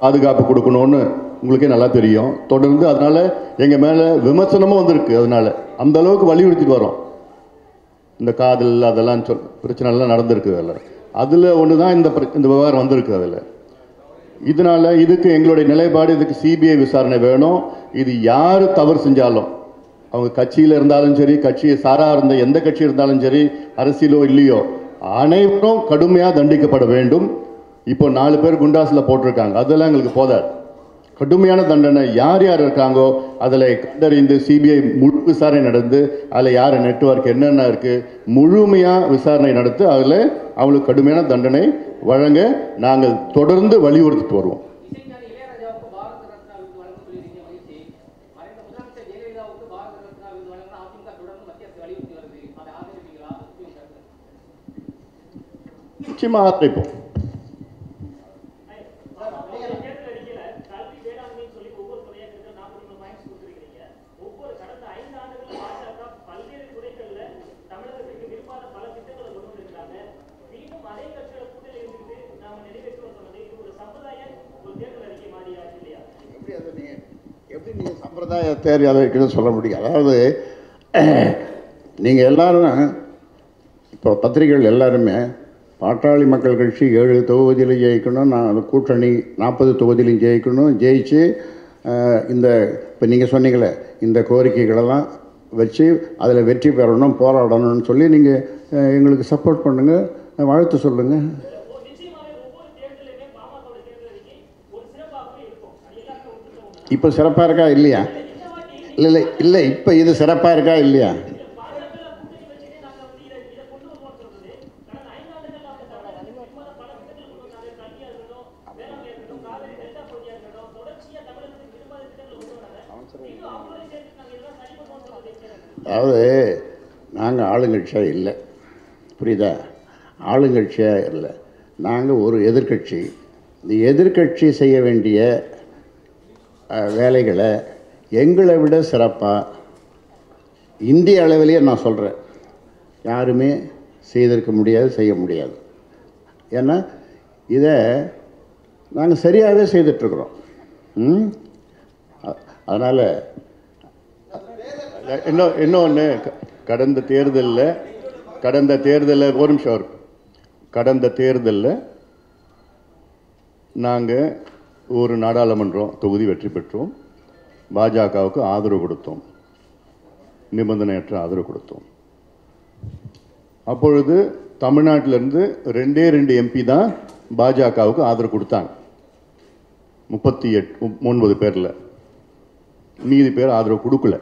பாதுகாப்பு கொடுக்கணும்னு உங்களுக்கே நல்லா தெரியும். தொடர்ந்து அதனால எங்கள் மேலே விமர்சனமும் வந்திருக்கு அதனால. அந்த அளவுக்கு வலியுறுத்திட்டு வரோம். இந்த காதல் அதெல்லாம் சொல் பிரச்சனைலாம் நடந்திருக்கு அதில். அதில் ஒன்று தான் இந்த இந்த விவகாரம் வந்திருக்கு அதில். இதனால இதுக்கு எங்களுடைய நிலைப்பாடு இதுக்கு சிபிஐ விசாரணை வேணும். இது யார் தவறு செஞ்சாலும். அவங்க கட்சியில் இருந்தாலும் சரி கட்சியை சாரா இருந்த எந்த கட்சி இருந்தாலும் சரி அரசியலோ இல்லையோ அனைவரும் கடுமையாக தண்டிக்கப்பட வேண்டும். இப்போ நாலு பேர் குண்டாஸில் போட்டிருக்காங்க. அதெல்லாம் எங்களுக்கு போதாது. கடுமையான தண்டனை. யார் யார் இருக்காங்கோ அதில் கண்டறிந்து சிபிஐ முழு விசாரணை நடந்து அதில் யார் நெட்வொர்க் என்னென்ன இருக்குது முழுமையாக விசாரணை நடத்தி அதில் அவங்களுக்கு கடுமையான தண்டனை வழங்க நாங்கள் தொடர்ந்து வலியுறுத்திட்டு வருவோம். நிச்சயமாக ஆதரிப்போம். நீங்கள் சம்பிரதாய தேர்வு அதை சொல்ல முடியும். அதாவது நீங்கள் எல்லாரும் இப்போ பத்திரிகைகள் எல்லாருமே பாட்டாளி மக்கள் கட்சி ஏழு தொகுதியிலும் ஜெயிக்கணும் நான் கூட்டணி நாற்பது தொகுதியிலும் ஜெயிக்கணும் ஜெயிச்சு இந்த இப்போ நீங்கள் சொன்னீங்களே இந்த கோரிக்கைகளெல்லாம் வச்சு அதில் வெற்றி பெறணும் போராடணும்னு சொல்லி நீங்கள் எங்களுக்கு சப்போர்ட் பண்ணுங்கள் வாழ்த்து சொல்லுங்கள் இப்போ சிறப்பாக இருக்கா இல்லையா? இல்லை இல்லை இல்லை இப்போ இது சிறப்பாக இருக்கா இல்லையா? அதாவது நாங்கள் ஆளுங்கட்சியாக இல்லை. புரியுதா? ஆளுங்கட்சியாக இல்லை. நாங்கள் ஒரு எதிர்க்கட்சி. இந்த எதிர்கட்சி செய்ய வேண்டிய வேலைகளை எங்களை விட சிறப்பாக இந்திய அளவிலேயே நான் சொல்கிறேன் யாருமே செய்திருக்க முடியாது செய்ய முடியாது. ஏன்னா இதை நாங்கள் சரியாகவே செய்துட்ருக்குறோம் ம்? அதனால் இன்னும் இன்னொன்று கடந்த தேர்தலில் கடந்த தேர்தலில் ஒரு நிமிஷம் கடந்த தேர்தலில் நாங்கள் ஒரு நாடாளுமன்றம் தொகுதி வெற்றி பெற்றோம். பாஜகவுக்கு ஆதரவு கொடுத்தோம். நிபந்தனையற்ற ஆதரவு கொடுத்தோம். அப்பொழுது தமிழ்நாட்டிலேருந்து ரெண்டே ரெண்டு எம்பி தான் பாஜகவுக்கு ஆதரவு கொடுத்தாங்க. முப்பத்தி எட்டு ஒன்பது பேரில். மீதி பேர் ஆதரவு கொடுக்கல.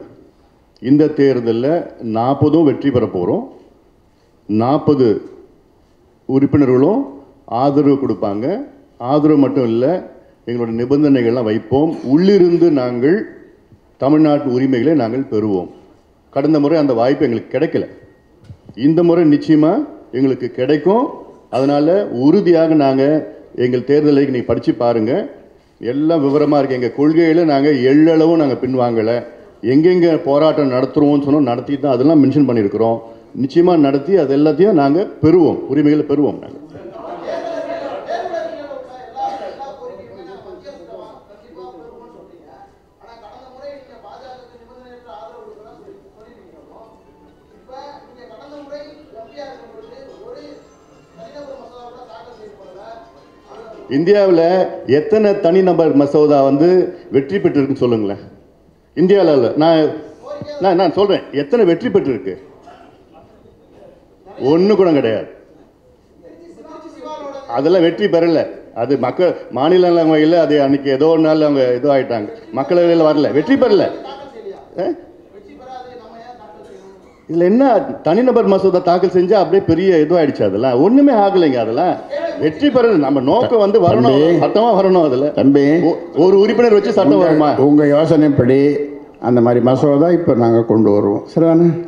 இந்த தேர்தலில் நாற்பதும் வெற்றி பெற போகிறோம் நாற்பது உறுப்பினர்களும் ஆதரவு கொடுப்பாங்க. ஆதரவு மட்டும் இல்லை எங்களோட நிபந்தனைகள்லாம் வைப்போம். உள்ளிருந்து நாங்கள் தமிழ்நாட்டு உரிமைகளை நாங்கள் பெறுவோம். கடந்த முறை அந்த வாய்ப்பு எங்களுக்கு கிடைக்கல. இந்த முறை நிச்சயமாக எங்களுக்கு கிடைக்கும். அதனால் உறுதியாக நாங்கள் எங்கள் தேர்தலை நீங்கள் படித்து பாருங்கள் எல்லாம் விவரமாக இருக்குது எங்கள் கொள்கையில் நாங்கள் எள்ளளவும் நாங்கள் பின்வாங்கலை. எங்கெங்கே போராட்டம் நடத்துகிறோம்னு சொன்னோம் நடத்தி தான் அதெல்லாம் மென்ஷன் பண்ணியிருக்கிறோம். நிச்சயமாக நடத்தி அது எல்லாத்தையும் நாங்கள் பெறுவோம். உரிமைகளை பெறுவோம் நாங்கள் இந்தியாவில் எத்தனை தனிநபர் மசோதா வந்து வெற்றி பெற்றிருக்குன்னு சொல்லுங்களேன். இந்தியாவில் இல்லை. நான் நான் நான் சொல்கிறேன் எத்தனை வெற்றி பெற்றிருக்கு? ஒன்று கூட கிடையாது. அதெல்லாம் வெற்றி பெறல. அது மக்கள் மாநிலங்களவையில் அது அன்னைக்கு ஏதோ ஒரு நாள் அவங்க ஏதோ ஆகிட்டாங்க மக்களவையில் வரல. வெற்றி பெறல. ஆ? இதுல என்ன தனிநபர் மசோதா தாக்கல் செஞ்சா அப்படியே பெரிய இதுவாயிடுச்சு அதெல்லாம். ஒண்ணுமே ஆகலைங்க அதெல்லாம். வெற்றி பெறது நம்ம நோக்கம் வந்து வரணும். தம்பி. சட்டமா வரணும் அதுல. தம்பி. ஒரு உறுப்பினர் வச்சு சட்டம் வருமா? உங்க- உங்க யோசனைப்படி அந்த மாதிரி மசோதா இப்போ நாங்கள் கொண்டு வருவோம். சரிதானே?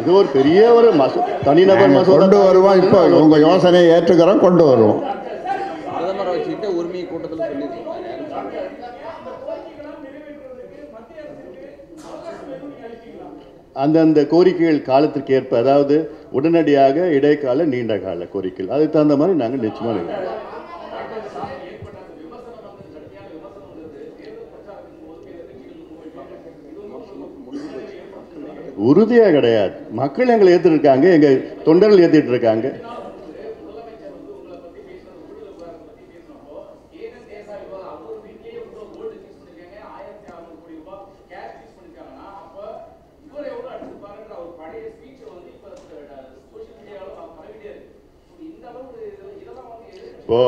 இது ஒரு பெரிய ஒரு மசோ தனிநபர் மசோதா கொண்டு வருவோம். இப்போ உங்க யோசனையை ஏற்றுக்கிறோம் கொண்டு வருவோம். பிரதமரை வச்சுக்கிட்டு உரிமை கூட்டத்தில் சொல்லியிருக்காங்க. அந்தந்த கோரிக்கைகள் காலத்திற்கு ஏற்ப அதாவது உடனடியாக இடைக்கால நீண்ட கால கோரிக்கைகள். அதுக்கு தகுந்த மாதிரி நாங்கள் நிச்சயமாக இருக்கிறோம் உறுதியாக கிடையாது. மக்கள் எங்களை ஏற்றுருக்காங்க எங்கள் தொண்டர்கள் ஏற்றிட்டு இருக்காங்க. இப்போ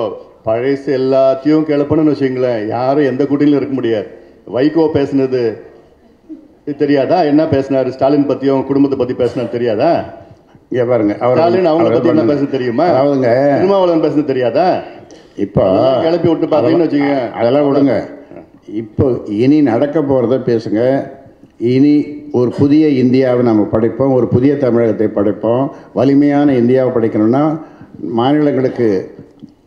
பழசு எல்லாத்தையும் கிளப்பணும்னு வச்சுங்களேன் யாரும் எந்த கூட்டிலும் இருக்க முடியாது. வைகோ பேசுனது தெரியாதா? என்ன பேசினாரு? ஸ்டாலின் பத்தியும் குடும்பத்தை பத்தி பேசினாரு தெரியாதா? இங்கே பாருங்க ஸ்டாலின் அவங்கள பத்தி என்ன. பேசுறது தெரியுமா? அதாவதுங்க. திருமாவளவன் பேசுனது தெரியாதா? இப்போ கிளப்பி விட்டு பார்த்தீங்கன்னு வச்சுக்கோங்க. அதெல்லாம் விடுங்க. இப்போ இனி நடக்க போகிறத பேசுங்க. இனி ஒரு புதிய இந்தியாவை நம்ம படைப்போம். ஒரு புதிய தமிழகத்தை படைப்போம். வலிமையான இந்தியாவை படைக்கணும்னா மாநிலங்களுக்கு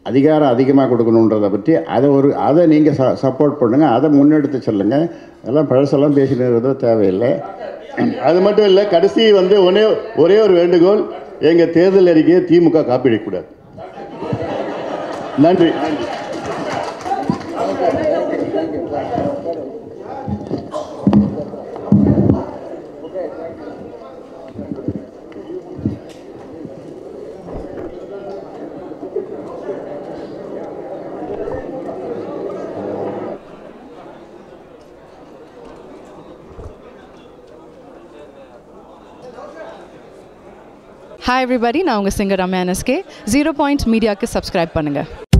அதிகாரம் அதிகமாக கொடுக்கணுன்றதை பற்றி அதை ஒரு அதை நீங்கள் ச சப்போர்ட் பண்ணுங்கள் அதை முன்னெடுத்து சொல்லுங்கள் அதெல்லாம் பழசெல்லாம் பேசினது தேவையில்லை. அது மட்டும் இல்லை கடைசி வந்து ஒரே ஒரே ஒரு வேண்டுகோள் எங்கள் தேர்தல் அறிக்கையை திமுக காப்பிடக்கூடாது. நன்றி நன்றி. ஹாய் எவ்ரிபடி நான் உங்கள் singer Ramya NSK zero point மீடியாவுக்கு சப்ஸ்கிரைப் பண்ணுங்கள்